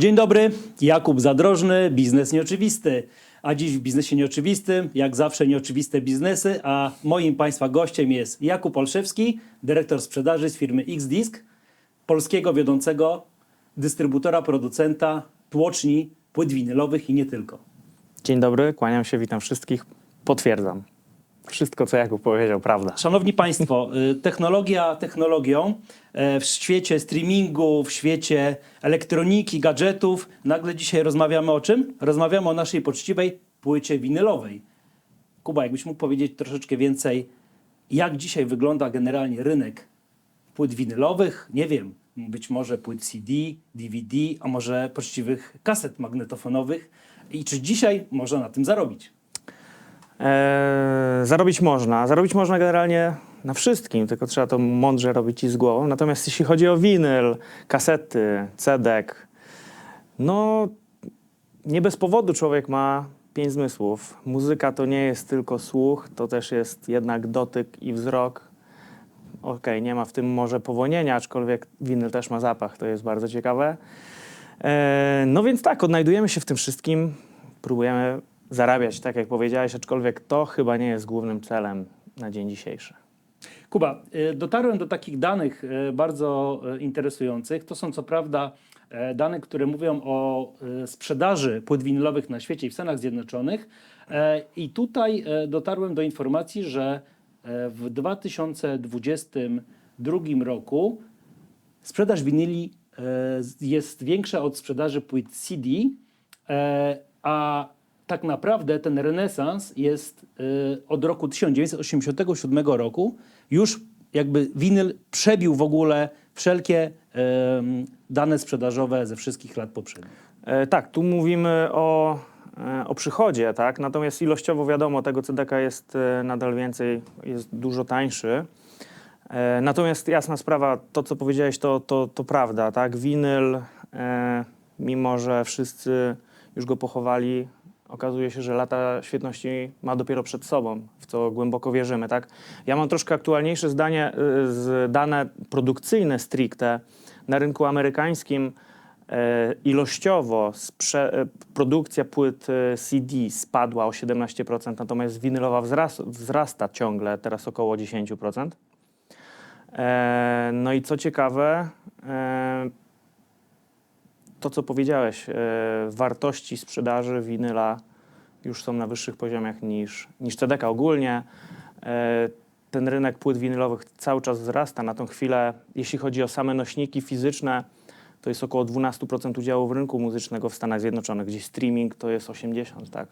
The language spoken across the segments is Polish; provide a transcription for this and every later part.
Dzień dobry, Jakub Zadrożny, biznes nieoczywisty. A dziś w biznesie nieoczywistym, jak zawsze nieoczywiste biznesy, a moim Państwa gościem jest Jakub Olszewski, dyrektor sprzedaży z firmy Xdisk, polskiego wiodącego dystrybutora, producenta tłoczni płyt winylowych i nie tylko. Dzień dobry, kłaniam się, witam wszystkich. Potwierdzam. Wszystko, co Jakub powiedział, prawda. Szanowni Państwo, y, technologia technologią, e, w świecie streamingu, w świecie elektroniki, gadżetów, nagle dzisiaj rozmawiamy o czym? Rozmawiamy o naszej poczciwej płycie winylowej. Kuba, jakbyś mógł powiedzieć troszeczkę więcej, jak dzisiaj wygląda generalnie rynek płyt winylowych, nie wiem, być może płyt CD, DVD, a może poczciwych kaset magnetofonowych i czy dzisiaj można na tym zarobić? Eee, zarobić można. Zarobić można generalnie na wszystkim, tylko trzeba to mądrze robić i z głową. Natomiast jeśli chodzi o winyl, kasety, cedek, no nie bez powodu człowiek ma pięć zmysłów. Muzyka to nie jest tylko słuch, to też jest jednak dotyk i wzrok. Okej, nie ma w tym może powonienia, aczkolwiek winyl też ma zapach, to jest bardzo ciekawe. E, no więc tak, odnajdujemy się w tym wszystkim, próbujemy zarabiać, tak jak powiedziałeś, aczkolwiek to chyba nie jest głównym celem na dzień dzisiejszy. Kuba, y, dotarłem do takich danych y, bardzo y, interesujących. To są co prawda dane, które mówią o sprzedaży płyt winylowych na świecie i w Stanach Zjednoczonych. I tutaj dotarłem do informacji, że w 2022 roku sprzedaż winyli jest większa od sprzedaży płyt CD, a tak naprawdę ten renesans jest e, od roku 1987 roku. Już jakby winyl przebił w ogóle wszelkie dane sprzedażowe ze wszystkich lat poprzednich. E, tak, tu mówimy o, e, o przychodzie, tak? Natomiast ilościowo wiadomo, tego CDK jest e, nadal więcej, jest dużo tańszy. E, natomiast jasna sprawa, to co powiedziałeś, to, to, to prawda, tak? Winyl, e, mimo że wszyscy już go pochowali, okazuje się, że lata świetności ma dopiero przed sobą, w co głęboko wierzymy, tak? Ja mam troszkę aktualniejsze zdanie, y, z dane produkcyjne stricte na rynku amerykańskim. E, Ilościowo e, produkcja płyt e, CD spadła o 17%, natomiast winylowa wzras- wzrasta ciągle, teraz około 10%. E, No i co ciekawe, to co powiedziałeś, e, wartości sprzedaży winyla już są na wyższych poziomach niż, niż CDK ogólnie. E, Ten rynek płyt winylowych cały czas wzrasta. Na tą chwilę, jeśli chodzi o same nośniki fizyczne, to jest około 12% udziału w rynku muzycznego w Stanach Zjednoczonych, gdzie streaming to jest 80%, tak?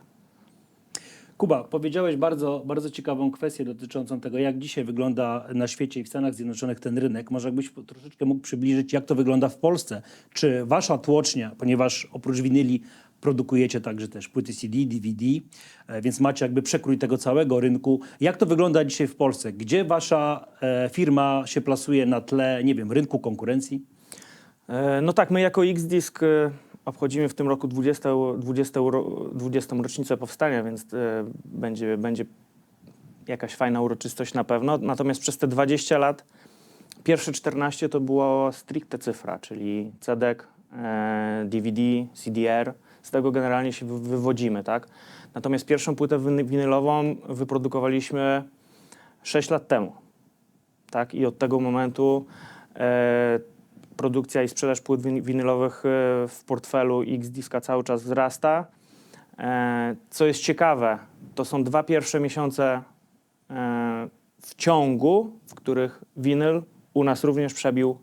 Kuba, powiedziałeś bardzo, bardzo ciekawą kwestię dotyczącą tego, jak dzisiaj wygląda na świecie i w Stanach Zjednoczonych ten rynek. Może jakbyś troszeczkę mógł przybliżyć, jak to wygląda w Polsce? Czy wasza tłocznia, ponieważ oprócz winyli produkujecie także też płyty CD, DVD, e, więc macie jakby przekrój tego całego rynku. Jak to wygląda dzisiaj w Polsce? Gdzie wasza e, firma się plasuje na tle, nie wiem, rynku konkurencji? E, No tak, my jako Xdisk obchodzimy w tym roku 20, 20, ro- 20 rocznicę powstania, więc e, będzie, będzie jakaś fajna uroczystość na pewno. Natomiast przez te 20 lat, pierwsze 14 to była stricte cyfra, czyli cedek, e, DVD, CDR. Z tego generalnie się wy- wywodzimy, tak? Natomiast pierwszą płytę winy- winylową wyprodukowaliśmy 6 lat temu tak? I od tego momentu e, produkcja i sprzedaż płyt win- winylowych e, w portfelu X-Diska cały czas wzrasta. E, co jest ciekawe, to są dwa pierwsze miesiące e, w ciągu, w których winyl u nas również przebił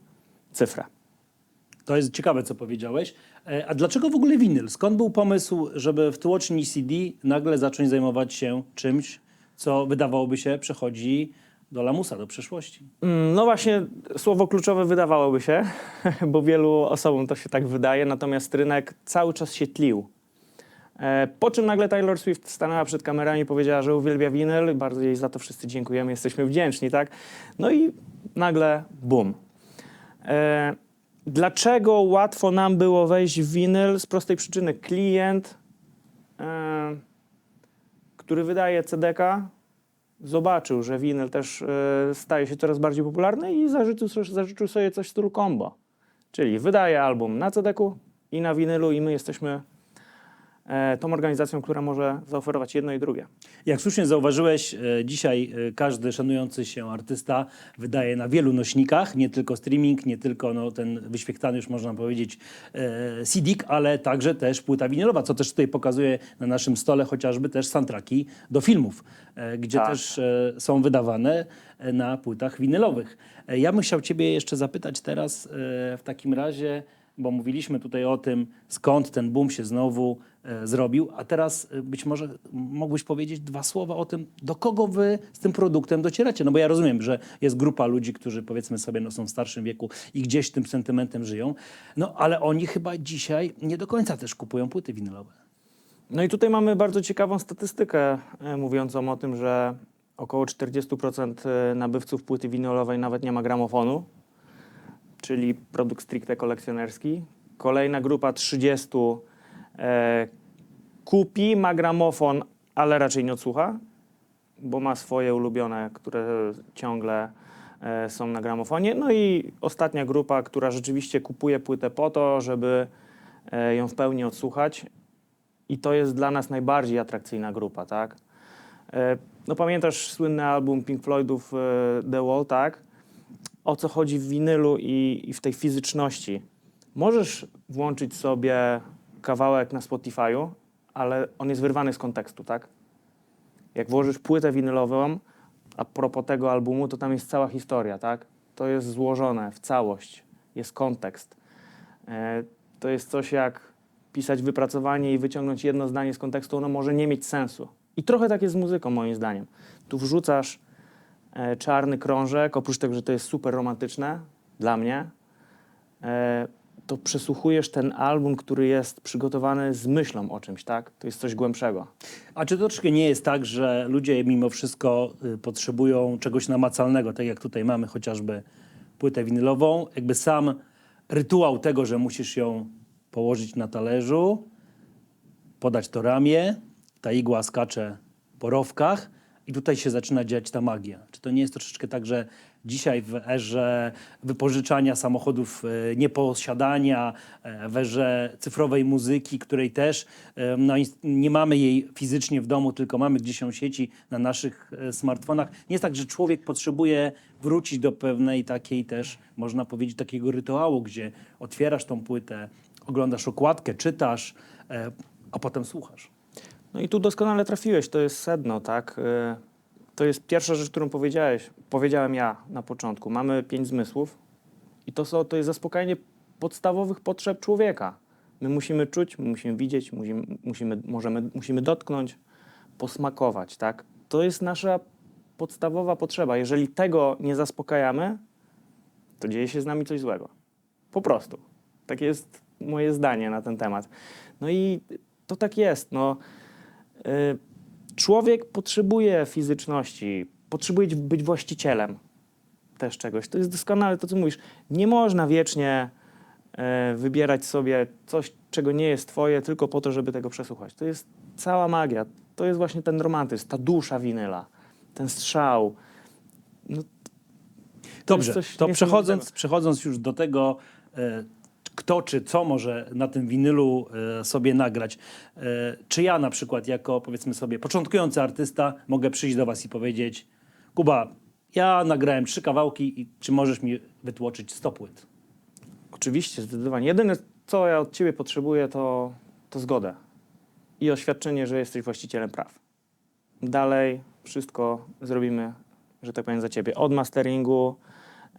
cyfrę. To jest ciekawe, co powiedziałeś. A dlaczego w ogóle winyl? Skąd był pomysł, żeby w tłoczni CD nagle zacząć zajmować się czymś, co wydawałoby się przechodzi do lamusa, do przeszłości? Mm, No właśnie, słowo kluczowe wydawałoby się, bo wielu osobom to się tak wydaje, natomiast rynek cały czas się tlił. E, Po czym nagle Taylor Swift stanęła przed kamerami i powiedziała, że uwielbia winyl, bardzo jej za to wszyscy dziękujemy, jesteśmy wdzięczni, tak? No i nagle bum. E, Dlaczego łatwo nam było wejść w winyl? Z prostej przyczyny klient, e, który wydaje CDK, zobaczył, że winyl też e, staje się coraz bardziej popularny i zażyczył, zażyczył sobie coś w stylu combo. Czyli wydaje album na CD-ku i na winylu, i my jesteśmy tą organizacją, która może zaoferować jedno i drugie. Jak słusznie zauważyłeś, e, dzisiaj e, każdy szanujący się artysta wydaje na wielu nośnikach, nie tylko streaming, nie tylko no, ten wyświechtany już można powiedzieć e, CD, ale także też płyta winylowa, co też tutaj pokazuje na naszym stole chociażby też soundtracki do filmów, e, gdzie Tak. też e, są wydawane e, na płytach winylowych. E, Ja bym chciał ciebie jeszcze zapytać teraz e, w takim razie, bo mówiliśmy tutaj o tym, skąd ten boom się znowu e, zrobił, a teraz e, być może mógłbyś powiedzieć dwa słowa o tym, do kogo wy z tym produktem docieracie. No bo ja rozumiem, że jest grupa ludzi, którzy powiedzmy sobie no, są w starszym wieku i gdzieś tym sentymentem żyją, no ale oni chyba dzisiaj nie do końca też kupują płyty winylowe. No i tutaj mamy bardzo ciekawą statystykę e, mówiącą o tym, że około 40% nabywców płyty winylowej nawet nie ma gramofonu, czyli produkt stricte kolekcjonerski. Kolejna grupa 30 e, kupi, ma gramofon, ale raczej nie odsłucha, bo ma swoje ulubione, które ciągle e, są na gramofonie. No i ostatnia grupa, która rzeczywiście kupuje płytę po to, żeby e, ją w pełni odsłuchać, i to jest dla nas najbardziej atrakcyjna grupa, tak? E, No pamiętasz słynny album Pink Floydów e, The Wall, tak? O co chodzi w winylu i, i w tej fizyczności. Możesz włączyć sobie kawałek na Spotify'u, ale on jest wyrwany z kontekstu, tak? Jak włożysz płytę winylową, a propos tego albumu, to tam jest cała historia, tak? To jest złożone w całość, jest kontekst. E, To jest coś jak pisać wypracowanie i wyciągnąć jedno zdanie z kontekstu, ono może nie mieć sensu. I trochę tak jest z muzyką, moim zdaniem. Tu wrzucasz e, czarny krążek, oprócz tego, że to jest super romantyczne dla mnie, e, to przesłuchujesz ten album, który jest przygotowany z myślą o czymś, tak? To jest coś głębszego. A czy to troszkę nie jest tak, że ludzie mimo wszystko y, potrzebują czegoś namacalnego, tak jak tutaj mamy chociażby płytę winylową, jakby sam rytuał tego, że musisz ją położyć na talerzu, podać to ramię, ta igła skacze po rowkach i tutaj się zaczyna dziać ta magia. Czy to nie jest troszeczkę tak, że dzisiaj w erze wypożyczania samochodów, e, nieposiadania, e, w erze cyfrowej muzyki, której też e, no, nie mamy jej fizycznie w domu, tylko mamy gdzieś ją sieci na naszych smartfonach. Nie jest tak, że człowiek potrzebuje wrócić do pewnej takiej też, można powiedzieć, takiego rytuału, gdzie otwierasz tą płytę, oglądasz okładkę, czytasz, a potem słuchasz. No i tu doskonale trafiłeś, to jest sedno, tak? Y, To jest pierwsza rzecz, którą powiedziałeś, powiedziałem ja na początku. Mamy pięć zmysłów i to, są, to jest zaspokajanie podstawowych potrzeb człowieka. My musimy czuć, my musimy widzieć, musimy, musimy, możemy, musimy dotknąć, posmakować, tak? To jest nasza podstawowa potrzeba. Jeżeli tego nie zaspokajamy, to dzieje się z nami coś złego. Po prostu. Takie jest moje zdanie na ten temat. No i to tak jest. No. Y, Człowiek potrzebuje fizyczności, potrzebuje być właścicielem też czegoś. To jest doskonale to, co mówisz. Nie można wiecznie e, wybierać sobie coś, czego nie jest twoje, tylko po to, żeby tego przesłuchać. To jest cała magia. To jest właśnie ten romantyzm, ta dusza winyla, ten strzał. No, Dobrze, to przechodząc, przechodząc już do tego, e, kto czy co może na tym winylu e, sobie nagrać. E, czy ja na przykład jako powiedzmy sobie początkujący artysta mogę przyjść do was i powiedzieć Kuba, ja nagrałem trzy kawałki i czy możesz mi wytłoczyć 100 płyt? Oczywiście, zdecydowanie. Jedyne, co ja od ciebie potrzebuję, to, to zgodę i oświadczenie, że jesteś właścicielem praw. Dalej wszystko zrobimy, że tak powiem, za ciebie. Od masteringu,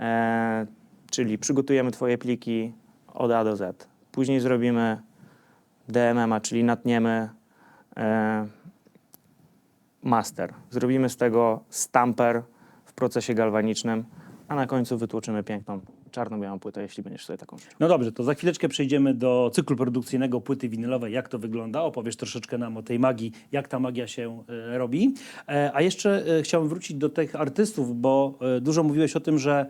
e, czyli przygotujemy twoje pliki od A do Z. Później zrobimy DMM-a, czyli natniemy e, master. Zrobimy z tego stamper w procesie galwanicznym, a na końcu wytłoczymy piękną czarno-białą płytę, jeśli będziesz sobie taką życzył. No dobrze, to za chwileczkę przejdziemy do cyklu produkcyjnego płyty winylowej, jak to wygląda. Opowiesz troszeczkę nam o tej magii, jak ta magia się e, robi. E, a jeszcze e, wrócić do tych artystów, bo e, dużo mówiłeś o tym, że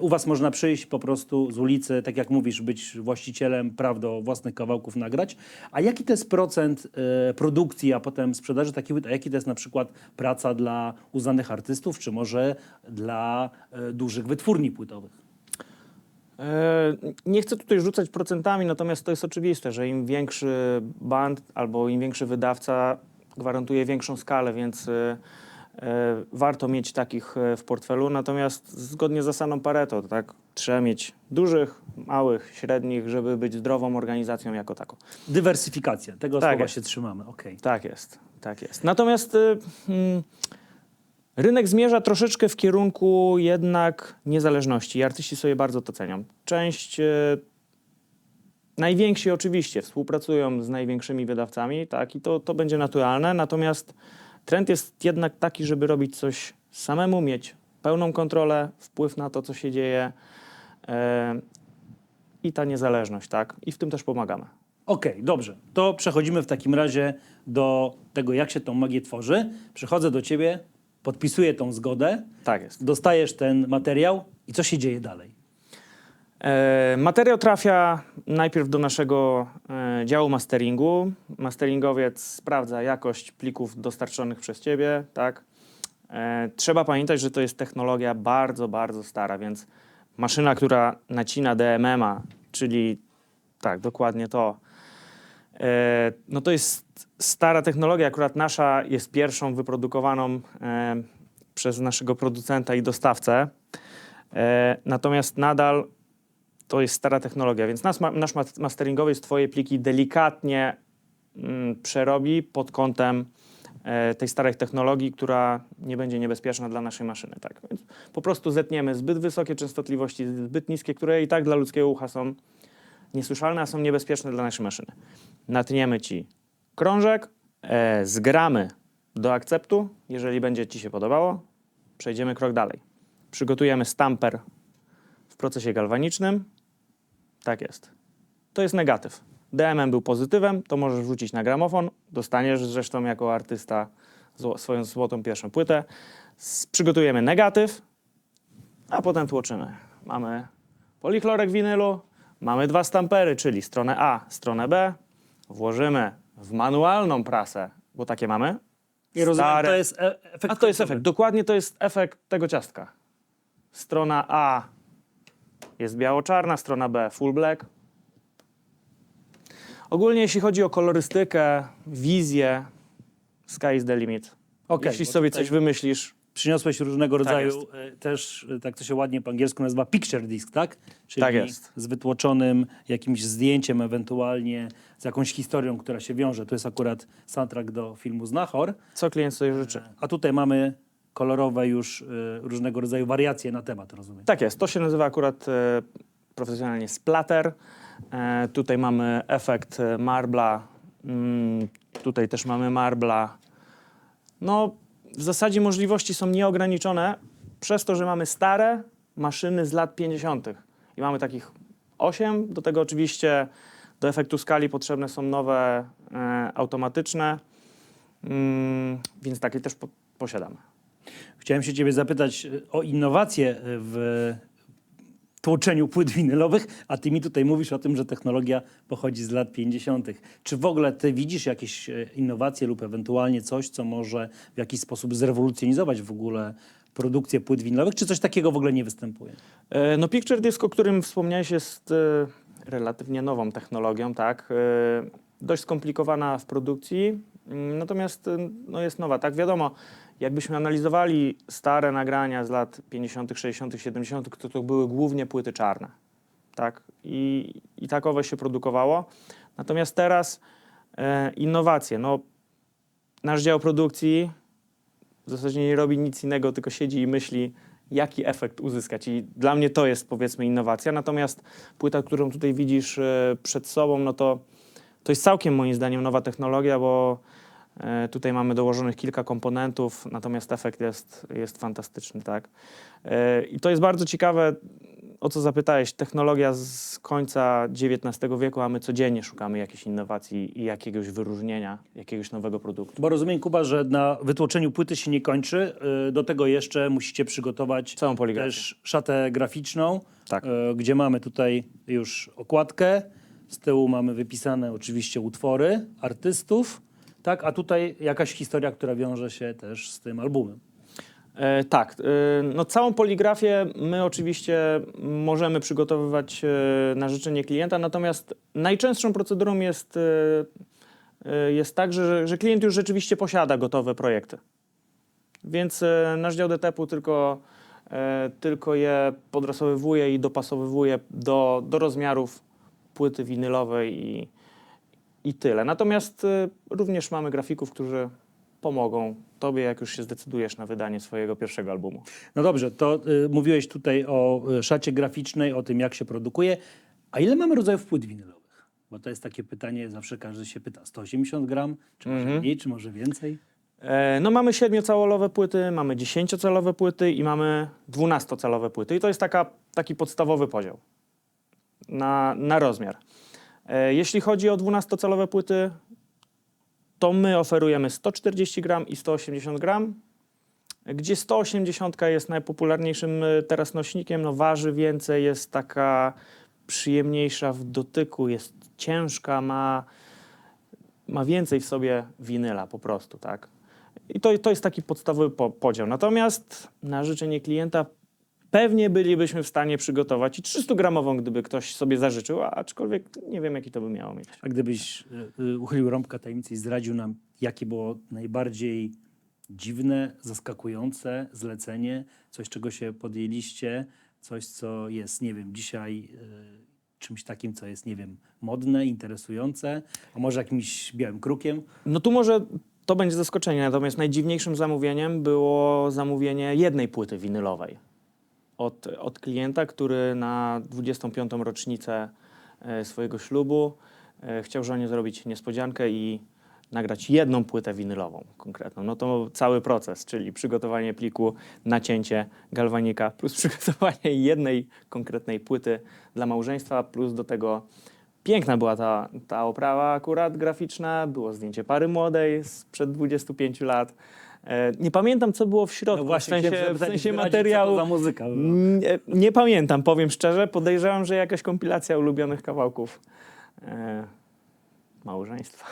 u was można przyjść po prostu z ulicy, tak jak mówisz, być właścicielem praw do własnych kawałków nagrać. A jaki to jest procent e, produkcji, a potem sprzedaży takich płyt? A jaki to jest na przykład praca dla uznanych artystów, czy może dla e, dużych wytwórni płytowych? E, Nie chcę tutaj rzucać procentami, natomiast to jest oczywiste, że im większy band albo im większy wydawca gwarantuje większą skalę, więc e, e, warto mieć takich e, w portfelu. Natomiast zgodnie z zasadą Pareto, tak, trzeba mieć dużych, małych, średnich, żeby być zdrową organizacją jako taką. Dywersyfikacja, tego Tak słowa jest. się trzymamy. Okej. Tak jest, tak jest. Natomiast y, mm, rynek zmierza troszeczkę w kierunku jednak niezależności i artyści sobie bardzo to cenią. Część, y, najwięksi oczywiście współpracują z największymi wydawcami, tak, i to, to będzie naturalne, natomiast trend jest jednak taki, żeby robić coś samemu, mieć pełną kontrolę, wpływ na to, co się dzieje y, i ta niezależność, tak, i w tym też pomagamy. Okej, dobrze. To przechodzimy w takim razie do tego, jak się tą magię tworzy. Przychodzę do ciebie, podpisuję tą zgodę, Tak jest. dostajesz ten materiał i co się dzieje dalej? E, materiał trafia najpierw do naszego e, działu masteringu. Masteringowiec sprawdza jakość plików dostarczonych przez ciebie, tak? E, trzeba pamiętać, że to jest technologia bardzo, bardzo stara, więc maszyna, która nacina DMM-a, czyli tak, dokładnie to, no to jest stara technologia, akurat nasza jest pierwszą wyprodukowaną przez naszego producenta i dostawcę. Natomiast nadal to jest stara technologia, więc nasz ma- masteringowiec twoje pliki delikatnie mm, przerobi pod kątem e, tej starej technologii, która nie będzie niebezpieczna dla naszej maszyny. Tak? Więc po prostu zetniemy zbyt wysokie częstotliwości, zbyt niskie, które i tak dla ludzkiego ucha są niesłyszalne, a są niebezpieczne dla naszej maszyny. Natniemy ci krążek, e, zgramy do akceptu, jeżeli będzie ci się podobało, przejdziemy krok dalej. Przygotujemy stamper w procesie galwanicznym. Tak jest. To jest negatyw. DMM był pozytywem, to możesz wrzucić na gramofon. Dostaniesz zresztą jako artysta zło, swoją złotą pierwszą płytę. Przygotujemy negatyw, a potem tłoczymy. Mamy polichlorek winylu, mamy dwa stampery, czyli stronę A, stronę B. Włożymy w manualną prasę, bo takie mamy. I rozumiem, Stare- to jest e- efekt. a to jest efekt. Dokładnie to jest efekt tego ciastka. Strona A jest biało-czarna, strona B full black. Ogólnie jeśli chodzi o kolorystykę, wizję, sky is the limit. Okej, jeśli sobie coś wymyślisz, Przyniosłeś różnego rodzaju, jest. e, też e, tak to się ładnie po angielsku nazywa picture disc, tak? Czyli Tak jest. z wytłoczonym jakimś zdjęciem, ewentualnie z jakąś historią, która się wiąże. Tu jest akurat soundtrack do filmu Znachor, co klient sobie życzy. a tutaj mamy kolorowe już e, różnego rodzaju wariacje na temat, rozumiem. Tak jest. To się nazywa akurat e, profesjonalnie splatter. E, tutaj mamy efekt e, marbla. Mm, tutaj też mamy marbla. No, w zasadzie możliwości są nieograniczone przez to, że mamy stare maszyny z lat 50. I mamy takich 8. Do tego oczywiście do efektu skali potrzebne są nowe e, automatyczne. Mm, więc takie też po, posiadamy. Chciałem się ciebie zapytać e, o innowacje e, w tłoczeniu płyt winylowych, a ty mi tutaj mówisz o tym, że technologia pochodzi z lat 50. Czy w ogóle ty widzisz jakieś e, innowacje lub ewentualnie coś, co może w jakiś sposób zrewolucjonizować w ogóle produkcję płyt winylowych, czy coś takiego w ogóle nie występuje? No Picture Disc, o którym wspomniałeś, jest relatywnie nową technologią, tak? Dość skomplikowana w produkcji, mm, natomiast no jest nowa, tak? Wiadomo, jakbyśmy analizowali stare nagrania z lat 50., 60., 70., to to były głównie płyty czarne, tak? I, i takowe się produkowało. Natomiast teraz e, innowacje, no nasz dział produkcji w zasadzie nie robi nic innego, tylko siedzi i myśli, jaki efekt uzyskać. I dla mnie to jest powiedzmy innowacja. Natomiast płyta, którą tutaj widzisz e, przed sobą, no to, to jest całkiem moim zdaniem nowa technologia, bo tutaj mamy dołożonych kilka komponentów, natomiast efekt jest, jest fantastyczny, tak. E, I to jest bardzo ciekawe, o co zapytałeś, technologia z końca XIX wieku, a my codziennie szukamy jakiejś innowacji i jakiegoś wyróżnienia, jakiegoś nowego produktu. Bo rozumiem, Kuba, że na wytłoczeniu płyty się nie kończy. y, Do tego jeszcze musicie przygotować Całą poligrafię. też szatę graficzną, Tak. gdzie mamy tutaj już okładkę. Z tyłu mamy wypisane oczywiście utwory artystów, tak? A tutaj jakaś historia, która wiąże się też z tym albumem. E, tak, e, no całą poligrafię my oczywiście możemy przygotowywać e, na życzenie klienta, natomiast najczęstszą procedurą jest, e, e, jest tak, że, że klient już rzeczywiście posiada gotowe projekty. Więc e, nasz dział DTP-u tylko, e, tylko je podrasowywuje i dopasowywuje do, do rozmiarów płyty winylowej i, i tyle. Natomiast e, również mamy grafików, którzy pomogą tobie, jak już się zdecydujesz na wydanie swojego pierwszego albumu. No dobrze, to y, mówiłeś tutaj o y, szacie graficznej, o tym, jak się produkuje. A ile mamy rodzajów płyt winylowych? Bo to jest takie pytanie, zawsze każdy się pyta. 180 gram, czy może Mhm. mniej, czy może więcej? E, No mamy 7-calowe płyty, mamy 10-calowe płyty i mamy 12-calowe płyty. I to jest taka, taki podstawowy podział na, na rozmiar. E, Jeśli chodzi o 12-calowe płyty, to my oferujemy 140 gram i 180 gram, gdzie 180 jest najpopularniejszym e, teraz nośnikiem, no waży więcej, jest taka przyjemniejsza w dotyku, jest ciężka, ma, ma więcej w sobie winyla po prostu, tak? I to, to jest taki podstawowy po, podział. Natomiast na życzenie klienta pewnie bylibyśmy w stanie przygotować i 300-gramową, gdyby ktoś sobie zażyczył, a aczkolwiek nie wiem, jaki to by miało mieć. A gdybyś y, y, uchylił rąbka tajemnicy i zdradził nam, jakie było najbardziej dziwne, zaskakujące zlecenie, coś, czego się podjęliście, coś, co jest, nie wiem, dzisiaj y, czymś takim, co jest, nie wiem, modne, interesujące, a może jakimś białym krukiem. No tu może to będzie zaskoczenie, natomiast najdziwniejszym zamówieniem było zamówienie jednej płyty winylowej od, od klienta, który na 25. rocznicę e, swojego ślubu e, chciał żonie zrobić niespodziankę i nagrać jedną płytę winylową konkretną. No to cały proces, czyli przygotowanie pliku, nacięcie galwanika, plus przygotowanie jednej konkretnej płyty dla małżeństwa, plus do tego Piękna była ta, ta oprawa akurat graficzna, było zdjęcie pary młodej sprzed 25 lat. E, nie pamiętam, co było w środku, w sensie, No chciałem w sensie zdradzić, materiału. Co to za muzyka była. Nie, nie pamiętam, powiem szczerze. Podejrzewam, że jakaś kompilacja ulubionych kawałków e, małżeństwa.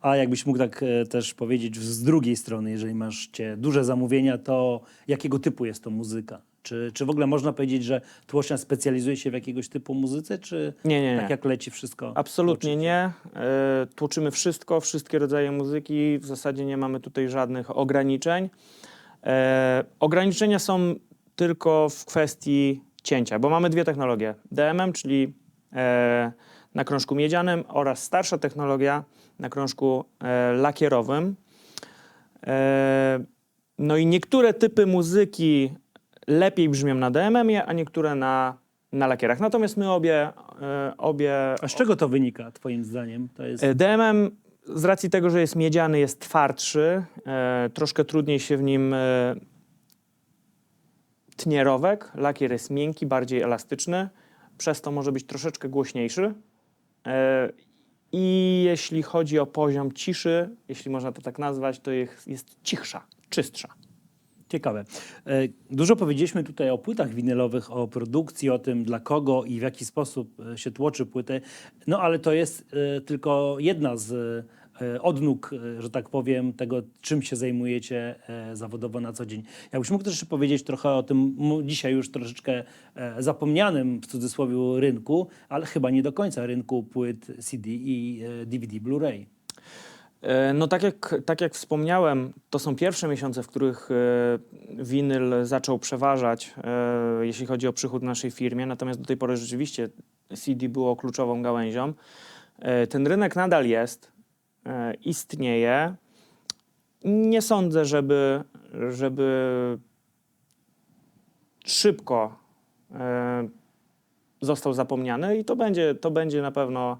A jakbyś mógł tak e, też powiedzieć z drugiej strony, jeżeli masz cię duże zamówienia, to jakiego typu jest to muzyka? Czy, czy w ogóle można powiedzieć, że Tłocznia specjalizuje się w jakiegoś typu muzyce, czy Nie, nie, nie. tak jak leci wszystko? Absolutnie nie. E, tłuczymy wszystko, wszystkie rodzaje muzyki. W zasadzie nie mamy tutaj żadnych ograniczeń. E, ograniczenia są tylko w kwestii cięcia, bo mamy dwie technologie. DMM, czyli e, na krążku miedzianym oraz starsza technologia na krążku e, lakierowym. E, no i niektóre typy muzyki lepiej brzmią na DMM-ie, a niektóre na, na lakierach. Natomiast my obie, e, obie A z czego to wynika, twoim zdaniem? To jest... E, DMM z racji tego, że jest miedziany, jest twardszy, e, troszkę trudniej się w nim tnie rowek. Lakier jest miękki, bardziej elastyczny, przez to może być troszeczkę głośniejszy. I jeśli chodzi o poziom ciszy, jeśli można to tak nazwać, to jest, jest cichsza, czystsza. Ciekawe. E, Dużo powiedzieliśmy tutaj o płytach winylowych, o produkcji, o tym dla kogo i w jaki sposób e, się tłoczy płytę. No ale to jest e, tylko jedna z odnóg, że tak powiem, tego, czym się zajmujecie zawodowo na co dzień. Jakbyś mógł też powiedzieć trochę o tym dzisiaj już troszeczkę zapomnianym w cudzysłowie rynku, ale chyba nie do końca rynku płyt CD i DVD Blu-ray. E, No tak jak, tak jak wspomniałem, to są pierwsze miesiące, w których e, winyl zaczął przeważać, e, jeśli chodzi o przychód naszej firmie, natomiast do tej pory rzeczywiście CD było kluczową gałęzią. Ten rynek nadal jest, istnieje. Nie sądzę, żeby, żeby szybko został zapomniany i to będzie, to będzie na pewno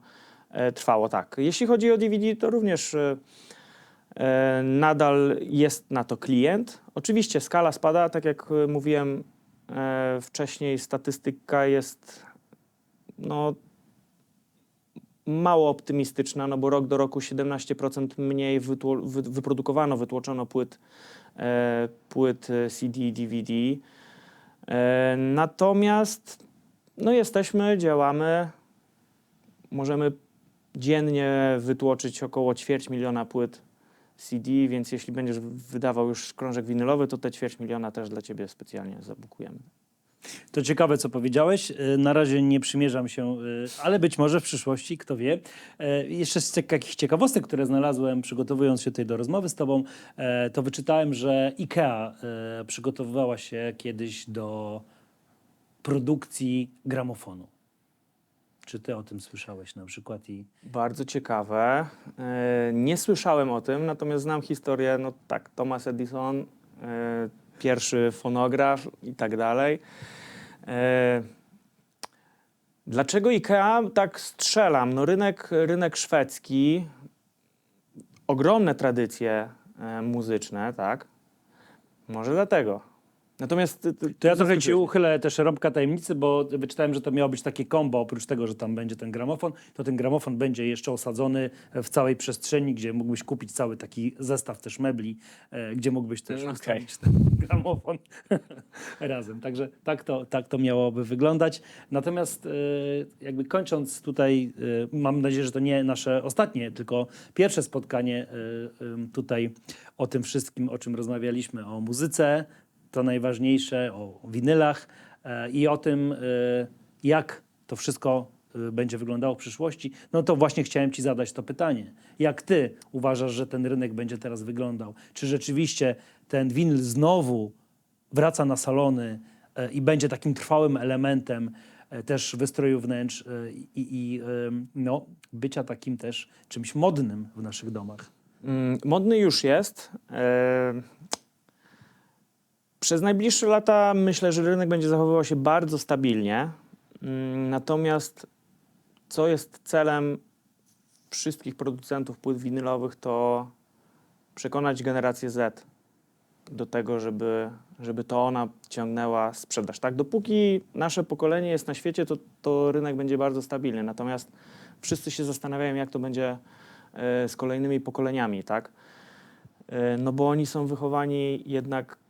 trwało. Tak. Jeśli chodzi o DVD, to również e, e, nadal jest na to klient. Oczywiście skala spada, tak jak e, mówiłem e, wcześniej, statystyka jest no, mało optymistyczna, no bo rok do roku 17% mniej wyprodukowano, wytłoczono płyt, e, płyt e, CD DVD. E, natomiast no jesteśmy, działamy, możemy dziennie wytłoczyć około ćwierć miliona płyt CD, więc jeśli będziesz wydawał już krążek winylowy, to te ćwierć miliona też dla ciebie specjalnie zabukujemy. To ciekawe, co powiedziałeś. Y, Na razie nie przymierzam się, y, ale być może w przyszłości, kto wie. E, Jeszcze z jakichś ciekawostek, które znalazłem, przygotowując się tutaj do rozmowy z Tobą, e, to wyczytałem, że IKEA e, przygotowywała się kiedyś do produkcji gramofonu. Czy Ty o tym słyszałeś na przykład? I Bardzo ciekawe. E, Nie słyszałem o tym, natomiast znam historię, no tak, Thomas Edison, e, pierwszy fonograf i tak dalej. E, Dlaczego IKEA tak strzelam? No rynek, rynek szwedzki, ogromne tradycje muzyczne, tak? Może dlatego. Natomiast... ty- To ja trochę ci uchylę też rąbka tajemnicy, bo wyczytałem, że to miało być takie kombo, oprócz tego, że tam będzie ten gramofon, to ten gramofon będzie jeszcze osadzony w całej przestrzeni, gdzie mógłbyś kupić cały taki zestaw też mebli, e, gdzie mógłbyś też Okej. ustawić ten gramofon razem. Także tak to, tak to miałoby wyglądać. Natomiast e, jakby kończąc tutaj, e, mam nadzieję, że to nie nasze ostatnie, tylko pierwsze spotkanie e, tutaj o tym wszystkim, o czym rozmawialiśmy, o muzyce, to najważniejsze, o winylach e, i o tym, e, jak to wszystko e, będzie wyglądało w przyszłości, no to właśnie chciałem Ci zadać to pytanie. Jak Ty uważasz, że ten rynek będzie teraz wyglądał? Czy rzeczywiście ten winyl znowu wraca na salony i będzie takim trwałym elementem też wystroju wnętrz i, i no, bycia takim też czymś modnym w naszych domach? Mm, Modny już jest. Przez najbliższe lata myślę, że rynek będzie zachowywał się bardzo stabilnie. Mm, Natomiast co jest celem wszystkich producentów płyt winylowych, to przekonać generację Z do tego, żeby, żeby to ona ciągnęła sprzedaż. Tak? Dopóki nasze pokolenie jest na świecie, to, to rynek będzie bardzo stabilny. Natomiast wszyscy się zastanawiają, jak to będzie e, z kolejnymi pokoleniami, tak? E, No bo oni są wychowani jednak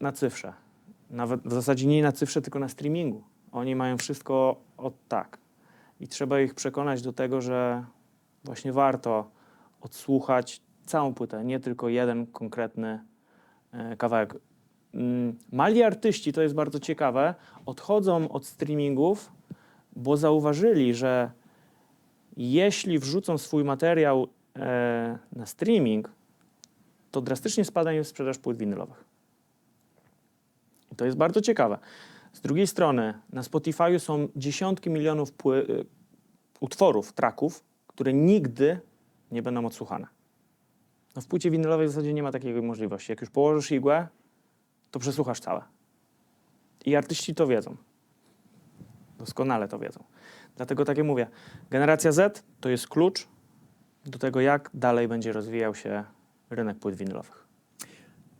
na cyfrze. Nawet w zasadzie nie na cyfrze, tylko na streamingu. Oni mają wszystko od tak. I trzeba ich przekonać do tego, że właśnie warto odsłuchać całą płytę, nie tylko jeden konkretny e, kawałek. Mm, Mali artyści, to jest bardzo ciekawe, odchodzą od streamingów, bo zauważyli, że jeśli wrzucą swój materiał e, na streaming, to drastycznie spada im sprzedaż płyt winylowych. To jest bardzo ciekawe. Z drugiej strony, na Spotify'u są dziesiątki milionów y, utworów, traków, które nigdy nie będą odsłuchane. No w płycie winylowej w zasadzie nie ma takiej możliwości. Jak już położysz igłę, to przesłuchasz całe. I artyści to wiedzą. Doskonale to wiedzą. Dlatego tak jak mówię, generacja Z to jest klucz do tego, jak dalej będzie rozwijał się rynek płyt winylowych.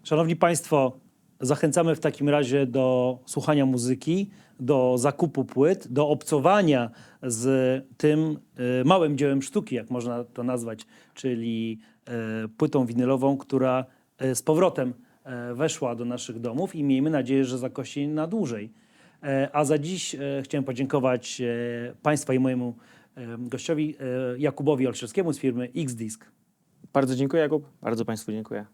Szanowni Państwo, zachęcamy w takim razie do słuchania muzyki, do zakupu płyt, do obcowania z tym e, małym dziełem sztuki, jak można to nazwać, czyli e, płytą winylową, która e, z powrotem weszła do naszych domów i miejmy nadzieję, że zakosi na dłużej. A za dziś chciałem podziękować Państwa i mojemu gościowi Jakubowi Olszewskiemu z firmy X-Disc. Bardzo dziękuję, Jakub. Bardzo Państwu dziękuję.